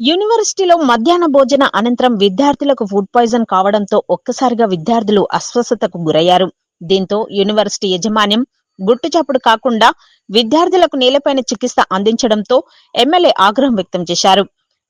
యూనివర్సిటీలో మధ్యాహ్న భోజన అనంతరం విద్యార్థులకు ఫుడ్ పాయిజన్ కావడంతో ఒక్కసారిగా విద్యార్థులు అస్వస్థతకు గురయ్యారు. దీంతో యూనివర్సిటీ యాజమాన్యం గుట్టుచప్పుడు కాకుండా విద్యార్థులకు నేలపైన చికిత్స అందించడంతో ఎమ్మెల్యే ఆగ్రహం వ్యక్తం చేశారు.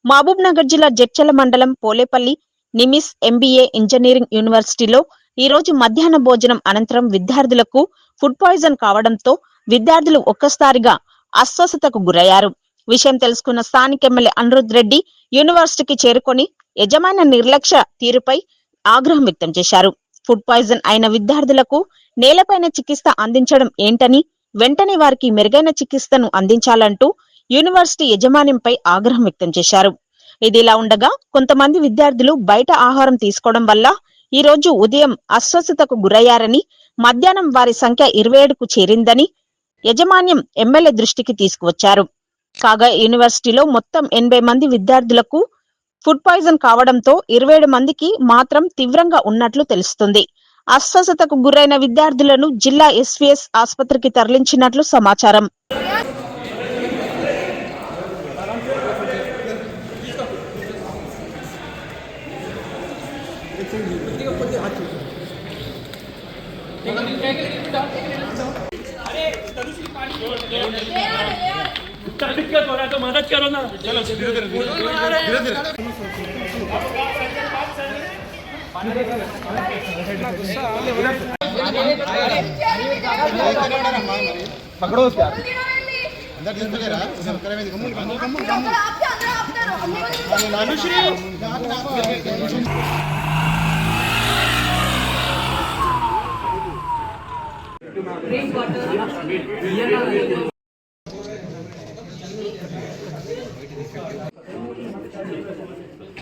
మహబూబ్ నగర్ జిల్లా జడ్చల మండలం పోలేపల్లి నిమిస్ ఎంబీఏ ఇంజనీరింగ్ యూనివర్సిటీలో ఈ రోజు మధ్యాహ్న భోజనం అనంతరం విద్యార్థులకు ఫుడ్ పాయిజన్ కావడంతో విద్యార్థులు ఒక్కసారిగా అస్వస్థతకు గురయ్యారు. విషయం తెలుసుకున్న స్థానిక ఎమ్మెల్యే అనిరుద్ రెడ్డి యూనివర్సిటీకి చేరుకొని యజమాని నిర్లక్ష్య తీరుపై ఆగ్రహం వ్యక్తం చేశారు. ఫుడ్ పాయిజన్ అయిన విద్యార్థులకు నేలపైన చికిత్స అందించడం ఏంటని వెంటనే వారికి మెరుగైన చికిత్సను అందించాలంటూ యూనివర్సిటీ యజమాన్యంపై ఆగ్రహం వ్యక్తం చేశారు. ఇదిలా ఉండగా కొంతమంది విద్యార్థులు బయట ఆహారం తీసుకోవడం వల్ల ఈ రోజు ఉదయం అస్వస్థతకు గురయ్యారని మధ్యాహ్నం వారి సంఖ్య ఇరవై ఏడుకు చేరిందని యజమాన్యం ఎమ్మెల్యే దృష్టికి తీసుకువచ్చారు. కాగా యూనివర్సిటీలో మొత్తం ఎనభై మంది విద్యార్థులకు ఫుడ్ పాయిజన్ కావడంతో ఇరవై ఏడు మందికి మాత్రం తీవ్రంగా ఉన్నట్లు తెలుస్తుంది. అస్వస్థతకు గురైన విద్యార్థులను జిల్లా ఎస్వీఎస్ ఆసుపత్రికి తరలించినట్లు సమాచారం. इतना दिक्कत हो रहा है तो मदद करो ना पकड़ो उसके अंदर తీసుకెళ్ళరా ఒక్కరే మీద గమ్మున గమ్మున గమ్మున అనుశ్రీ తీసుకో పోలీసు వాళ్ళు.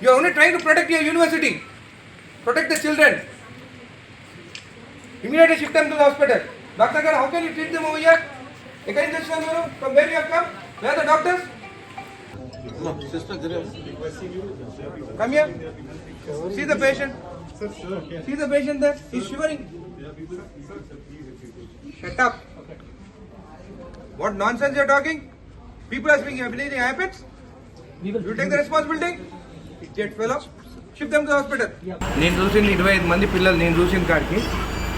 You are only trying to protect your university, protect the children. Immediately shift them to the hospital. Dr. How can you treat them over here? Take an just Guru. From where you have come? Where are the doctors? Come here. See the patient. See the patient there. He's shivering. Shut up. What nonsense you're talking? People are speaking. I believe in habits. You take the responsibility. Idiot fellow. Shift them to నేను చూసింది ఇరవై ఐదు మంది పిల్లలు నేను చూసిన కాడికి.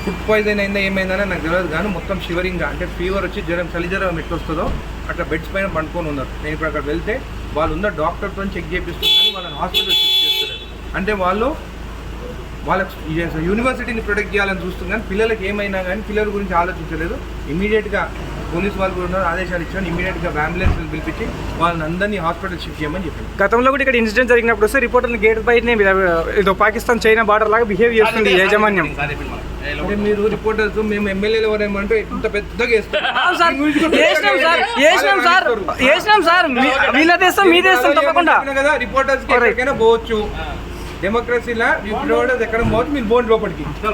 Food poison అయిందా ఏమైందని నాకు తెలియదు కానీ మొత్తం షివరింగ్ అంటే ఫీవర్ వచ్చి జ్వరం చలి జ్వరం ఎట్లా వస్తుందో అట్లా బెడ్స్ పైన పండుకొని ఉన్నారు. నేను ఇప్పుడు అక్కడ వెళ్తే వాళ్ళు ఉన్న డాక్టర్తో చెక్ చేపిస్తున్నారు వాళ్ళని హాస్పిటల్ షిఫ్ట్ చేస్తున్నారు. అంటే వాళ్ళు వాళ్ళ యూనివర్సిటీని ప్రొటెక్ట్ చేయాలని చూస్తుంది కానీ పిల్లలకి ఏమైనా కానీ పిల్లల గురించి ఆలోచించలేదు. ఇమీడియట్గా పోలీస్ వాళ్ళు కూడా ఉన్నారు ఆదేశాలు ఇచ్చాను ఇమీడియట్గా అంబులెన్స్ పిలిపించి వాళ్ళని అందరినీ హాస్పిటల్ షిఫ్ట్ చేయమని చెప్పాను గతంలో కూడా ఇక్కడ ఇన్సిడెంట్ జరిగినప్పుడు వస్తే రిపోర్టర్లు గేట్ బయటనే ఏదో పాకిస్తాన్ చైనా బార్డర్ లాగా బిహేవ్ చేస్తుంది యాజమాన్యం అంటే మీరు రిపోర్టర్స్ మేము ఎమ్మెల్యేలు ఎవరేమంటే ఇంత పెద్దగా వేస్తాం వేసినాం సార్ వేసినాం సార్ వేసినాం సార్ మీ- వీళ్ళ దేశం మీ దేశం తప్పకుండా కదా రిపోర్టర్స్ ఎక్కడికైనా పోవచ్చు డెమోక్రసీలా రిపోర్టర్స్ ఎక్కడ పోవచ్చు మీరు బోండి లోపలికి